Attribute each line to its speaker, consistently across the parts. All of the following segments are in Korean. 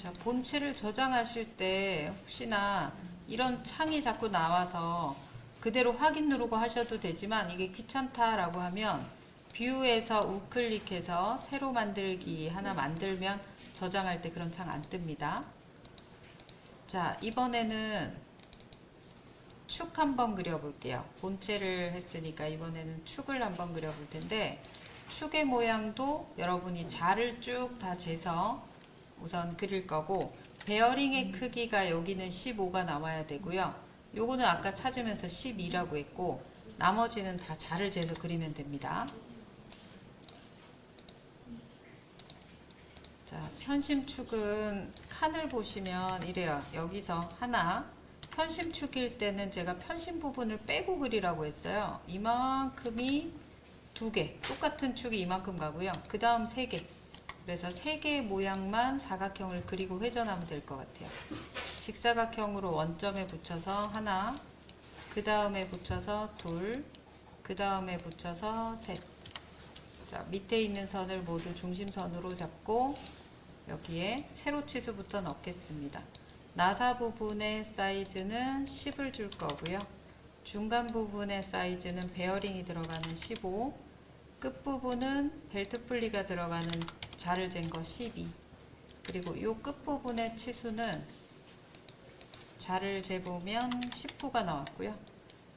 Speaker 1: 자, 본체를 저장하실 때 혹시나 이런 창이 자꾸 나와서 그대로 확인 누르고 하셔도 되지만 이게 귀찮다라고 하면 뷰에서 우클릭해서 새로 만들기 하나 만들면 저장할 때 그런 창 안 뜹니다. 자, 이번에는 축 한번 그려볼게요. 본체를 했으니까 이번에는 축을 한번 그려볼 텐데 축의 모양도 여러분이 자를 쭉 다 재서 우선 그릴 거고 베어링의 크기가 여기는 15가 나와야 되고요. 요거는 아까 찾으면서 12라고 했고 나머지는 다 자를 재서 그리면 됩니다. 자, 편심축은 칸을 보시면 이래요. 여기서 하나. 편심축일 때는 제가 편심 부분을 빼고 그리라고 했어요. 이만큼이 두 개. 똑같은 축이 이만큼 가고요. 그 다음 세 개. 그래서 세 개의 모양만 사각형을 그리고 회전하면 될 것 같아요. 직사각형으로 원점에 붙여서 하나. 그 다음에 붙여서 둘. 그 다음에 붙여서 셋. 자, 밑에 있는 선을 모두 중심선으로 잡고 여기에 세로 치수부터 넣겠습니다. 나사 부분의 사이즈는 10을 줄 거고요. 중간 부분의 사이즈는 베어링이 들어가는 15, 끝 부분은 벨트 풀리가 들어가는 자를 잰 거 12. 그리고 이 끝 부분의 치수는 자를 재보면 19가 나왔고요.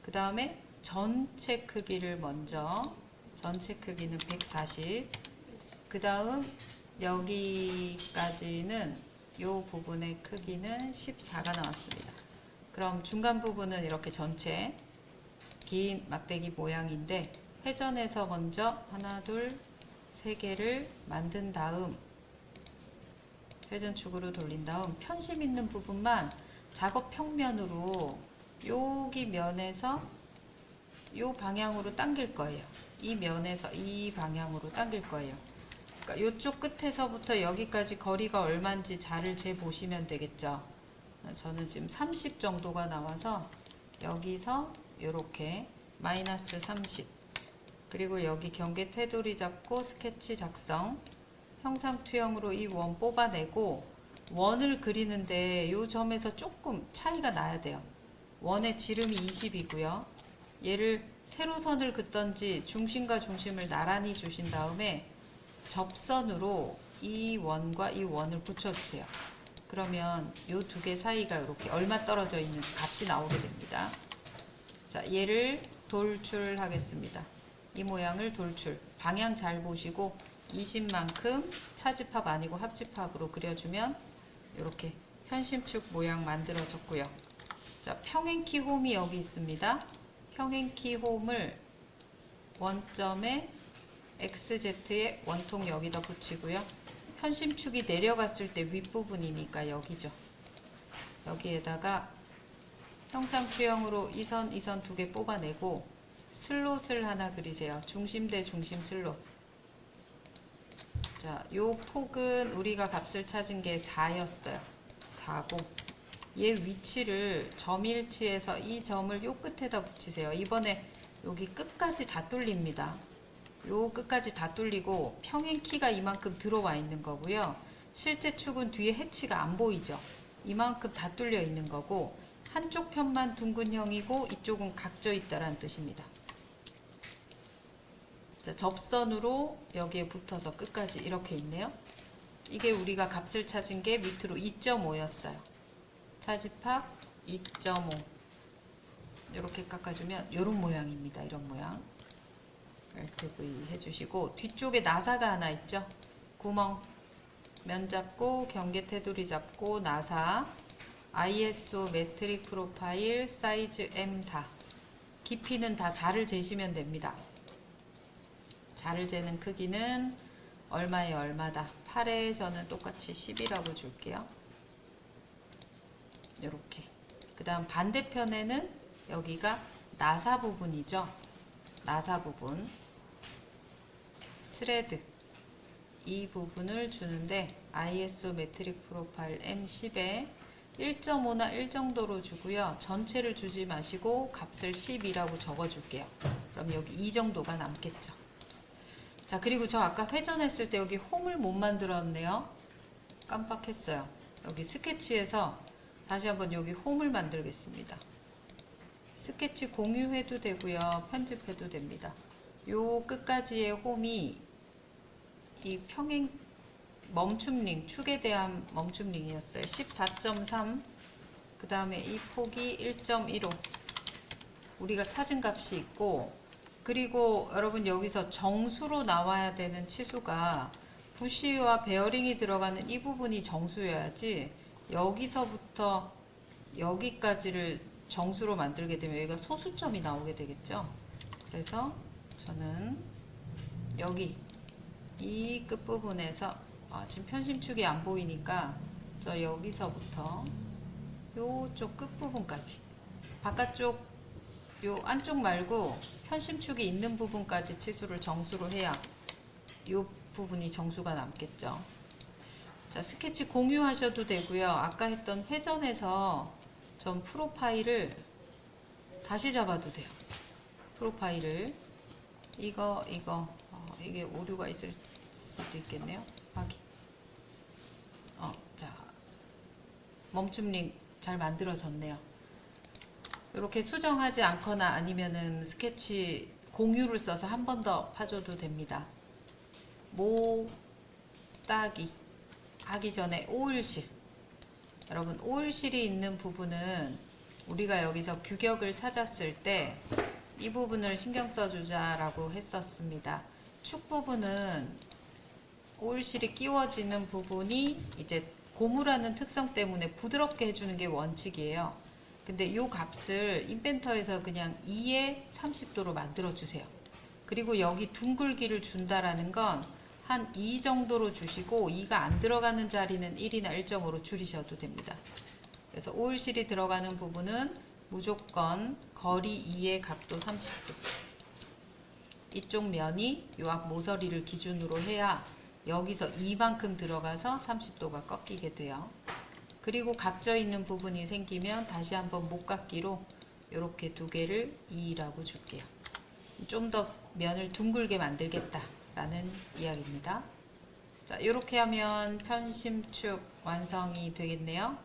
Speaker 1: 그 다음에 전체 크기를 먼저 전체 크기는 140. 그 다음 여기까지는 이 부분의 크기는 14가 나왔습니다. 그럼 중간 부분은 이렇게 전체 긴 막대기 모양인데 회전해서 먼저 하나 둘 세 개를 만든 다음 회전축으로 돌린 다음 편심 있는 부분만 작업 평면으로 여기 면에서 요 방향으로 당길 거예요. 이 면에서 이 방향으로 당길 거예요. 그러니까 요쪽 끝에서부터 여기까지 거리가 얼마인지 자를 재 보시면 되겠죠. 저는 지금 30 정도가 나와서 여기서 이렇게 마이너스 30 그리고 여기 경계 테두리 잡고 스케치 작성 형상 투영으로 이 원 뽑아내고 원을 그리는데 요 점에서 조금 차이가 나야 돼요. 원의 지름이 20이고요. 얘를 세로선을 긋던지 중심과 중심을 나란히 주신 다음에 접선으로 이 원과 이 원을 붙여주세요. 그러면 이 두 개 사이가 이렇게 얼마 떨어져 있는지 값이 나오게 됩니다. 자, 얘를 돌출하겠습니다. 이 모양을 돌출. 방향 잘 보시고 20만큼 차집합 아니고 합집합으로 그려주면 이렇게 현심축 모양 만들어졌고요. 자, 평행키 홈이 여기 있습니다. 평행키 홈을 원점에 XZ에 원통 여기다 붙이고요. 현심축이 내려갔을 때 윗부분이니까 여기죠. 여기에다가 형상 투영으로 이 선, 이선 두 개 뽑아내고 슬롯을 하나 그리세요. 중심 대 중심 슬롯. 자, 요 폭은 우리가 값을 찾은 게 4였어요. 4고. 얘 위치를 점 일치에서 이 점을 요 끝에다 붙이세요. 이번에 여기 끝까지 다 뚫립니다. 요 끝까지 다 뚫리고 평행 키가 이만큼 들어와 있는 거고요. 실제 축은 뒤에 해치가 안 보이죠. 이만큼 다 뚫려 있는 거고 한쪽 편만 둥근 형이고 이쪽은 각져 있다라는 뜻입니다. 자, 접선으로 여기에 붙어서 끝까지 이렇게 있네요. 이게 우리가 값을 찾은 게 밑으로 2.5였어요. 차집합 2.5 이렇게 깎아주면 이런 모양입니다. 이런 모양. Alt V 해주시고 뒤쪽에 나사가 하나 있죠. 구멍 면 잡고 경계 테두리 잡고 나사 ISO 매트릭 프로파일 사이즈 M4 깊이는 다 자를 재시면 됩니다. 자를 재는 크기는 얼마에 얼마다 8에 저는 똑같이 10이라고 줄게요. 이렇게 그 다음 반대편에는 여기가 나사 부분이죠. 나사 부분 스레드 이 부분을 주는데 ISO 매트릭 프로파일 M10에 1.5나 1 정도로 주고요. 전체를 주지 마시고 값을 10이라고 적어 줄게요. 그럼 여기 2 정도가 남겠죠. 자, 그리고 저 아까 회전했을 때 여기 홈을 못 만들었네요. 깜빡했어요. 여기 스케치에서 다시 한번 여기 홈을 만들겠습니다. 스케치 공유해도 되고요. 편집해도 됩니다. 요 끝까지의 홈이 이 평행 멈춤링, 축에 대한 멈춤링이었어요. 14.3. 그 다음에 이 폭이 1.15. 우리가 찾은 값이 있고, 그리고 여러분 여기서 정수로 나와야 되는 치수가 부시와 베어링이 들어가는 이 부분이 정수여야지 여기서부터 여기까지를 정수로 만들게 되면 여기가 소수점이 나오게 되겠죠. 그래서 저는 여기 이 끝부분에서 아, 지금 편심축이 안 보이니까 저 여기서부터 요쪽 끝부분까지 바깥쪽 요 안쪽 말고 편심축이 있는 부분까지 치수를 정수로 해야 요 부분이 정수가 남겠죠. 자, 스케치 공유하셔도 되고요. 아까 했던 회전에서 전 프로파일을 다시 잡아도 돼요. 프로파일을 이거 이거 어, 이게 오류가 있을 수도 있겠네요. 확인. 어, 자 멈춤 링 잘 만들어졌네요. 이렇게 수정하지 않거나 아니면은 스케치 공유를 써서 한 번 더 파줘도 됩니다. 모 따기 하기 전에 오일실 여러분 오일실이 있는 부분은 우리가 여기서 규격을 찾았을 때 이 부분을 신경 써주자라고 했었습니다. 축 부분은 오일실이 끼워지는 부분이 이제 고무라는 특성 때문에 부드럽게 해주는 게 원칙이에요. 근데 이 값을 인벤터에서 그냥 2에 30도로 만들어 주세요. 그리고 여기 둥글기를 준다라는 건 한 2 정도로 주시고 2가 안 들어가는 자리는 1이나 1.5로 줄이셔도 됩니다. 그래서 오일실이 들어가는 부분은 무조건 거리 2의 각도 30도. 이쪽 면이 요 앞 모서리를 기준으로 해야 여기서 이만큼 들어가서 30도가 꺾이게 돼요. 그리고 각져 있는 부분이 생기면 다시 한번 목깎이로 이렇게 두 개를 2라고 줄게요. 좀 더 면을 둥글게 만들겠다라는 이야기입니다. 자, 이렇게 하면 편심축 완성이 되겠네요.